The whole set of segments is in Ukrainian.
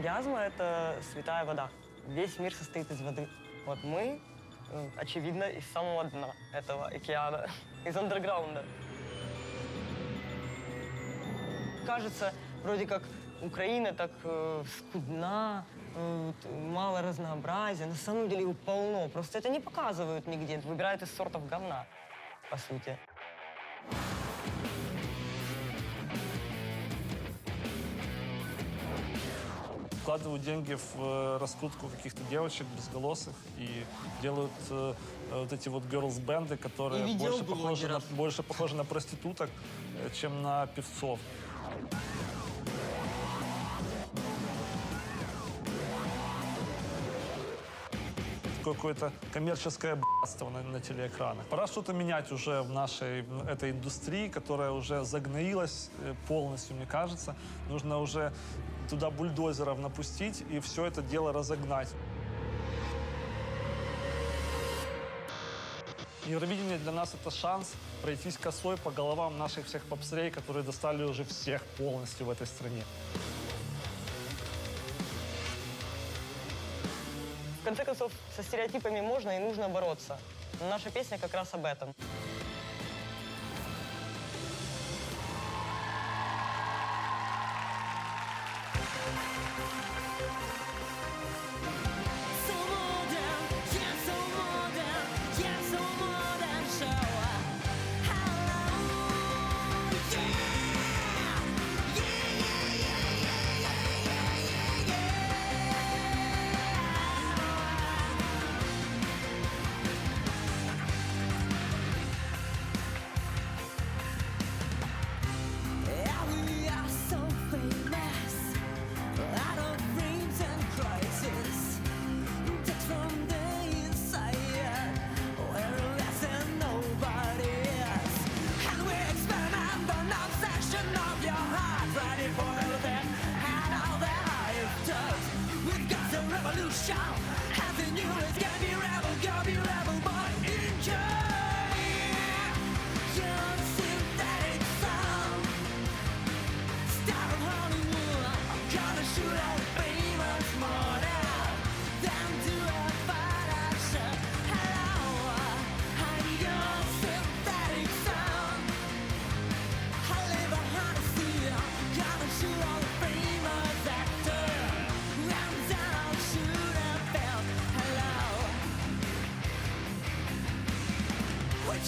Гиазма — это святая вода. Весь мир состоит из воды. Вот мы, очевидно, из самого дна этого океана, из андерграунда. Кажется, вроде как Украина так э, скудна, э, мало разнообразия. На самом деле его полно. Просто это не показывают нигде. Выбирают из сортов говна, по сути. Вкладывают деньги в э, раскрутку каких-то девочек безголосых и делают э, э, вот эти вот girls-бенды, которые больше похожи, на, больше похожи на проституток, чем на певцов. Какое-то коммерческое б***ство на, на телеэкранах. Пора что-то менять уже в нашей этой индустрии, которая уже загноилась полностью, мне кажется. Нужно уже туда бульдозеров напустить и все это дело разогнать. Евровидение для нас это шанс пройтись косой по головам наших всех попсрей, которые достали уже всех полностью в этой стране. В конце концов, со стереотипами можно и нужно бороться. Но наша песня как раз об этом.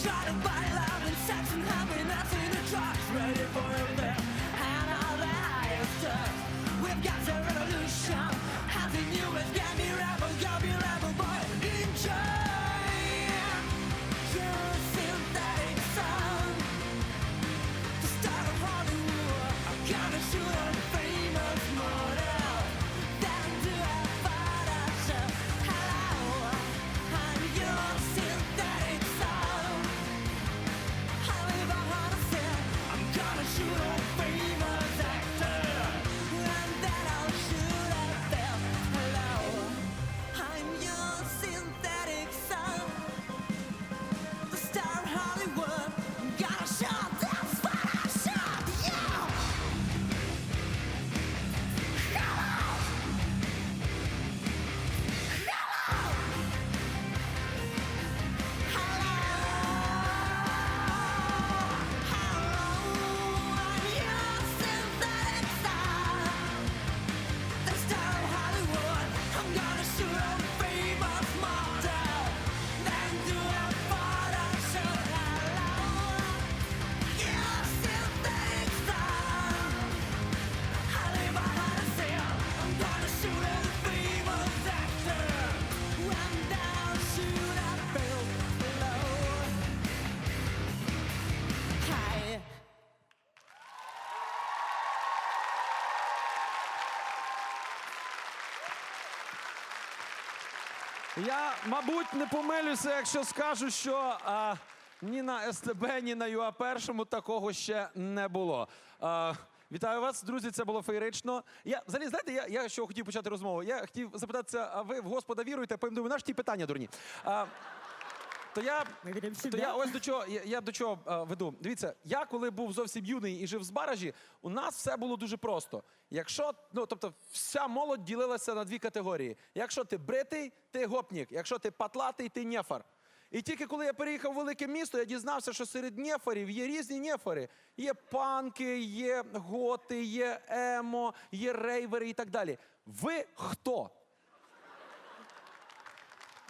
Try to buy love and sex and happiness in trucks, ready for everything and all the highest stuff. We've got the Я, мабуть, не помилюся, якщо скажу, що а, ні на СТБ, ні на ЮА першому такого ще не було. А, вітаю вас, друзі. Це було феєрично. Я взагалі, знаєте, я, я що хотів почати розмову. Я хотів запитатися, а ви в Господа віруєте? Думаю, наш ті питання дурні. А, то я, то я ось до чого я, я до чого е, веду. Дивіться, я коли був зовсім юний і жив в Збаражі, у нас все було дуже просто. Якщо, ну тобто, вся молодь ділилася на дві категорії. Якщо ти бритий, ти гопнік. Якщо ти патлатий, ти нєфар. І тільки коли я переїхав в велике місто, я дізнався, що серед нєфарів є різні нєфари. Є панки, є готи, є емо, є рейвери і так далі. Ви хто?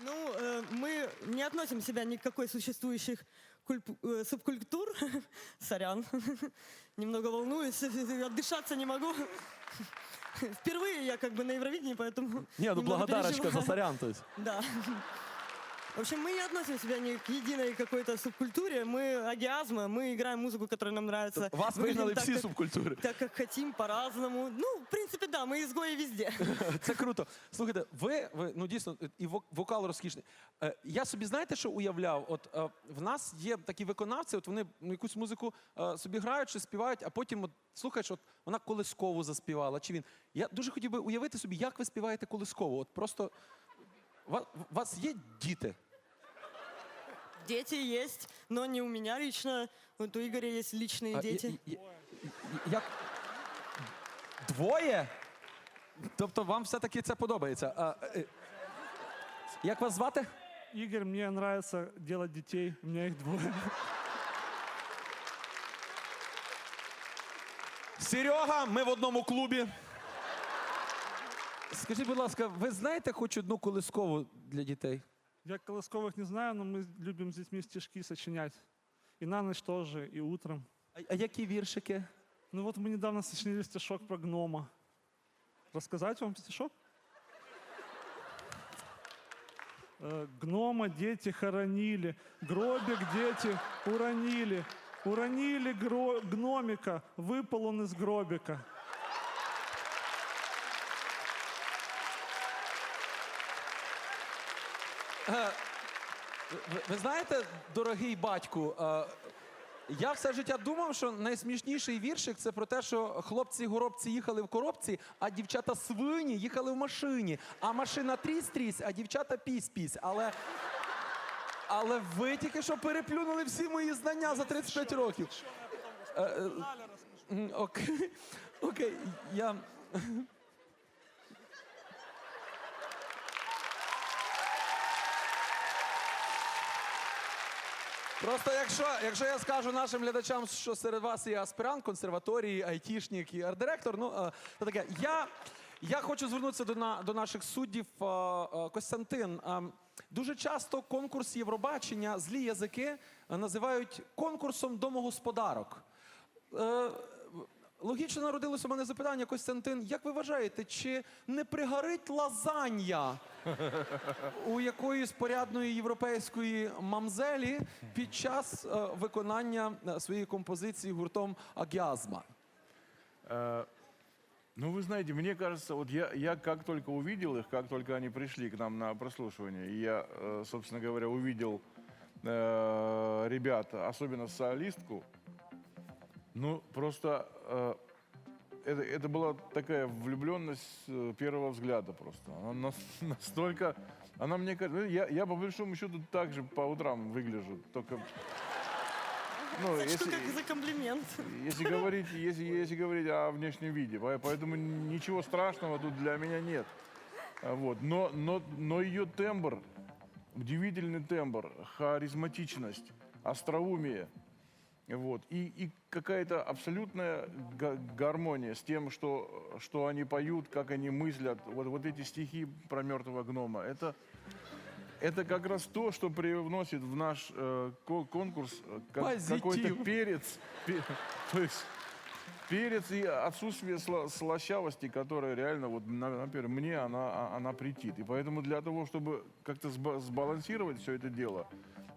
Ну, э, мы не относим себя ни к какой существующих кульп- э, субкультур. Сорян. Немного волнуюсь, отдышаться не могу. Впервые я как бы на Евровидении, поэтому Ні, ну немного благодарочка за переживаю. сорян. То есть. Да. В общем, мы не относим себя ни к единой какой-то субкультуре. Мы агиазма, мы играем музыку, которая нам нравится. Вас Выглядим вигнали так, всі как- субкультури. Так, как хотим, по-разному. Ну, в принципе, да, мы изгои везде. Це круто. Слухайте, ви, ви ну дійсно і вок- вокал розкішний. Е, я собі знаєте, що уявляв? От е, в нас є такі виконавці, от вони ну, якусь музику е, собі грають чи співають, а потім от, слухаєш, от вона колискову заспівала. Чи він? Я дуже хотів би уявити собі, як ви співаєте колискову. От просто у вас, у вас є діти. Дети есть, но не у меня лично. Вот у Игоря есть личные А, дети. я- я- я- Як? Двоє? Тобто вам все-таки це подобається. А, е, як вас звати? Игорь, мне нравится делать детей, у меня их двое. Серега, ми в одному клубі. Скажіть, будь ласка, ви знаєте хоч одну колискову для дітей? Я Колосковых не знаю, но мы любим с детьми стишки сочинять. И на ночь тоже, и утром. А, а які віршики? Ну вот мы недавно сочинили стишок про гнома. Рассказать вам стишок? Э, Гнома дети хоронили, гробик дети уронили. Уронили гро- гномика, выпал он из гробика. Ви, ви знаєте, дорогий батьку, е, я все життя думав, що найсмішніший віршик це про те, що хлопці-горобці їхали в коробці, а дівчата свині їхали в машині. А машина трісь-трісь, а дівчата пісь-пісь. Але, але ви тільки що переплюнули всі мої знання за 35 років. Е, е, Окей, окей, я. Просто якщо, якщо я скажу нашим глядачам, що серед вас є аспірант консерваторії, айтішник і арт-директор, ну е, то таке. Я, я хочу звернутися до, на, до наших суддів. Е, е, Костянтин, е, дуже часто конкурс Євробачення злі язики е, називають конкурсом домогосподарок. Е, Логічно народилося у мене запитання, Костянтин, як ви вважаєте, чи не пригорить лазанья у якоїсь порядної європейської мамзелі під час е, виконання е, своєї композиції гуртом Агіазма? Э, Ну, вы знаете, мне кажется, вот я, я как только увидел их, как только они пришли к нам на прослушивание, и я, э, собственно говоря, увидел э, ребят, особенно солистку, ну, просто э, это, это была такая влюбленность с первого взгляда просто. Она нас- настолько... Она мне кажется... Я, я по большому счету так же по утрам выгляжу, только... Ну, Так что если- как за комплимент. если говорить, если, если говорить о внешнем виде, по- поэтому ничего страшного тут для меня нет. А, Вот. Но, но, но ее тембр, удивительный тембр, харизматичность, остроумие, вот, и, и какая-то абсолютная га- гармония с тем, что, что они поют, как они мыслят. Вот, вот эти стихи про мертвого гнома, это, это как раз то, что привносит в наш э, ко- конкурс э, как- Позитив. какой-то перец. пе- то есть перец и отсутствие сло- слащавости, которая реально, вот, на- например, мне она, а- она претит. И поэтому для того, чтобы как-то сба- сбалансировать все это дело,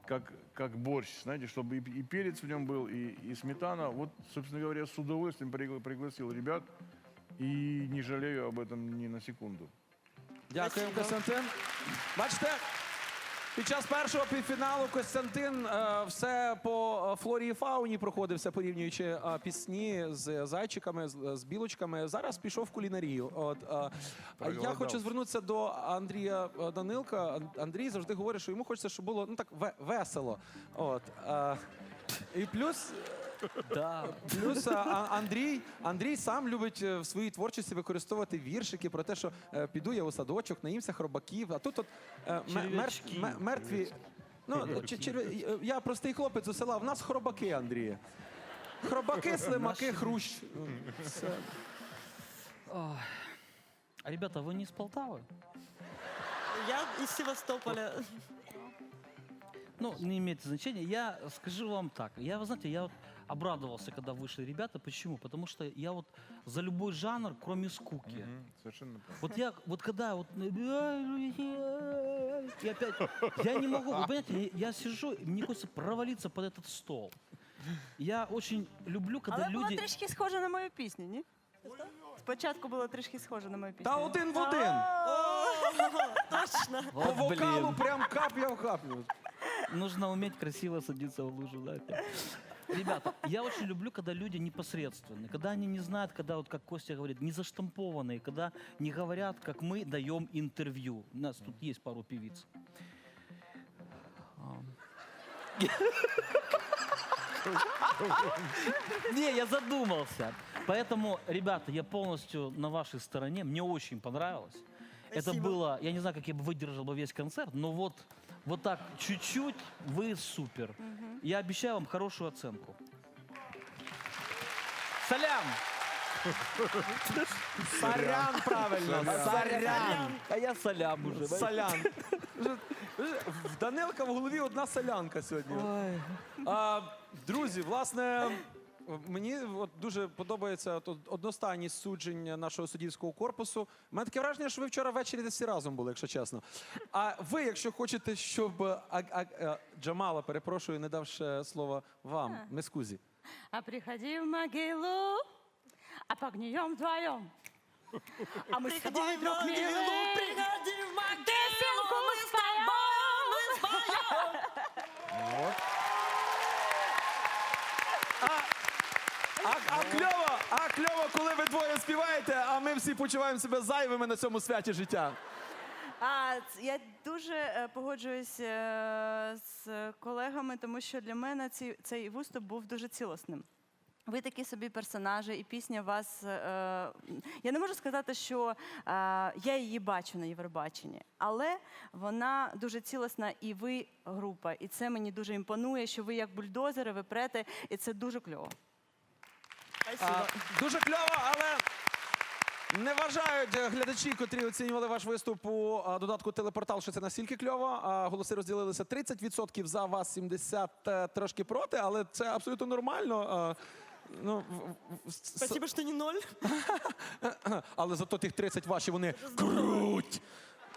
как, как борщ, знаете, чтобы и, и перец в нем был, и, и сметана, вот, собственно говоря, с удовольствием пригла- пригласил ребят и не жалею об этом ни на секунду. Дякую, Спасибо. Костянтин. Бачите, Під час першого півфіналу Костянтин е, все по е, флорі і фауні проходився, порівнюючи е, пісні з зайчиками, з, білочками. Зараз пішов в кулінарію. От, я хочу звернутися до Андрія Данилка. Андрій завжди говорить, що йому хочеться, щоб було ну так весело. От, і плюс Да. Плюс а, а- Андрій, Андрій сам любить е, в своїй творчості використовувати віршики про те, що е, піду я у садочок, наїмся хробаків. А тут от е, ме- мер- Черв'ячки. ме- мертві. Ну, чи- черв'я- е, я простий хлопець у села. В нас хробаки, Андрія. Хробаки, слимаки, хрущ. Все. Ой. А ребята, вы не из Полтавы? Я из Севастополя. Ну, не имеет значения. Я скажу вам так. Я, вы знаете, я вот обрадовался, когда вышли ребята. Почему? Потому что я вот за любой жанр, кроме скуки. Мгм, Совершенно правильно. Вот я, вот когда вот... И опять... Я не могу, вы понимаете, я сижу, и мне хочется провалиться под этот стол. Я очень люблю, когда Але було люди... трішки схоже на мою пісню, ні? Спочатку було трішки схоже на мою пісню. Та один в один. По Вот, вокалу блин. прям капля в каплю. Нужно уметь красиво садиться в лужу, да. опять. Ребята, я очень люблю, когда люди непосредственные, когда они не знают, когда, вот как Костя говорит, не заштампованные, когда не говорят, как мы даем интервью. У нас тут есть пару певиц. Не, я задумался. Поэтому, ребята, я полностью на вашей стороне. Мне очень понравилось. Это было, я не знаю, как я бы выдержал бы весь концерт, но вот, вот так чуть-чуть вы супер. Я обещаю вам хорошую оценку. Салям! Сарян, правильно. Сарян. А я салям уже. Солян. В Данилка в голові одна солянка сьогодні. А, друзі, власне, мені от дуже подобається от од- одностайність суджень нашого суддівського корпусу. У мене таке враження, що ви вчора ввечері десь всі разом були, якщо чесно. А ви, якщо хочете, щоб а, а, а, Джамала, перепрошую, не дав ще слова вам, мискузі. А приходи в могилу, а погнием вдвоем. А мы с тобой, друг милый, приходи в песенку мы споем. А, а кльово, а кльово, коли ви двоє співаєте, а ми всі почуваємо себе зайвими на цьому святі життя. А я дуже е, погоджуюсь е, з колегами, тому що для мене ці, цей виступ був дуже цілісним. Ви такі собі персонажі, і пісня вас. Е, я не можу сказати, що е, я її бачу на Євробаченні, але вона дуже цілісна, і ви група. І це мені дуже імпонує, що ви як бульдозери, ви прете, і це дуже кльово. А, дуже кльово, але не вважають глядачі, котрі оцінювали ваш виступ у а, додатку телепортал, що це настільки кльово. А голоси розділилися 30% за вас, 70 е, трошки проти, але це абсолютно нормально. А, Ну, в- в- с- Спасибо, что не ноль. але зато тих 30 ваші вони круть.